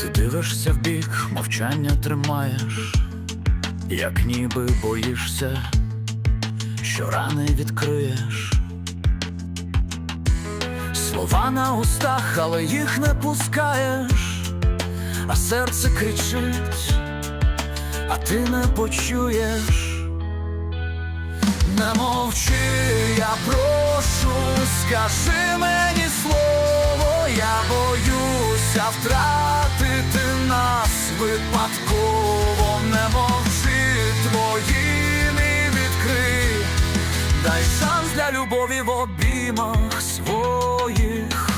Ти дивишся в бік, мовчання тримаєш, як ніби боїшся, що рани відкриєш. Слова на устах, але їх не пускаєш, а серце кричить, а ти не почуєш. Не мовчи, я прошу, скажи мені слово, я боюся нас випадково, не мовчи, твоїми відкрий, дай шанс для любові в обіймах своїх.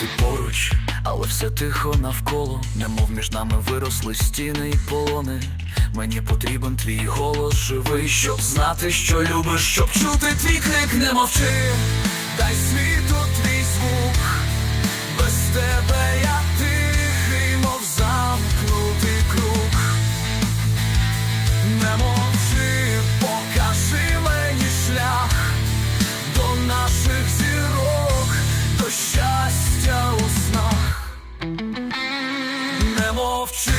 Ти поруч, але все тихо навколо, немов між нами виросли стіни і полони. Мені потрібен твій голос живий, щоб знати, що любиш, щоб чути твій крик, не мовчи, дай світу твій звук, без тебе я тихий, мов замкнутий круг. Не мовчи, покажи мені шлях до наших зірок, до щастя у снах. Не мовчи,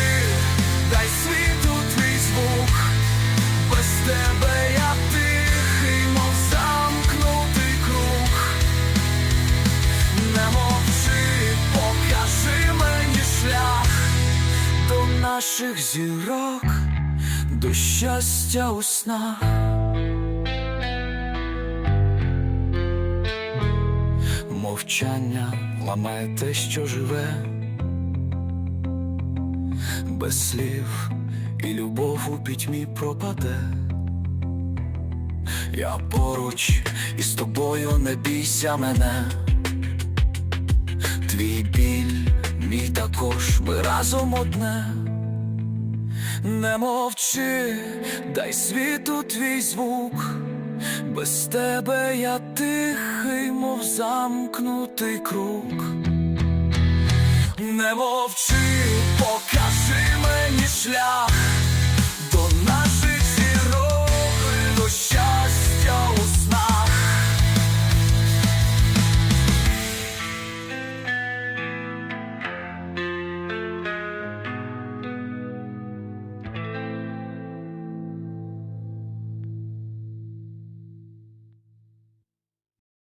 дай світу наших зірок, до щастя у снах. Мовчання ламає те, що живе, без слів і любов у пітьмі пропаде. Я поруч із тобою не бійся мене, твій біль, мій також, ми разом одне. Не мовчи, дай світу твій звук, без тебе я тихий, мов замкнутий круг. Не мовчи, покажи мені шлях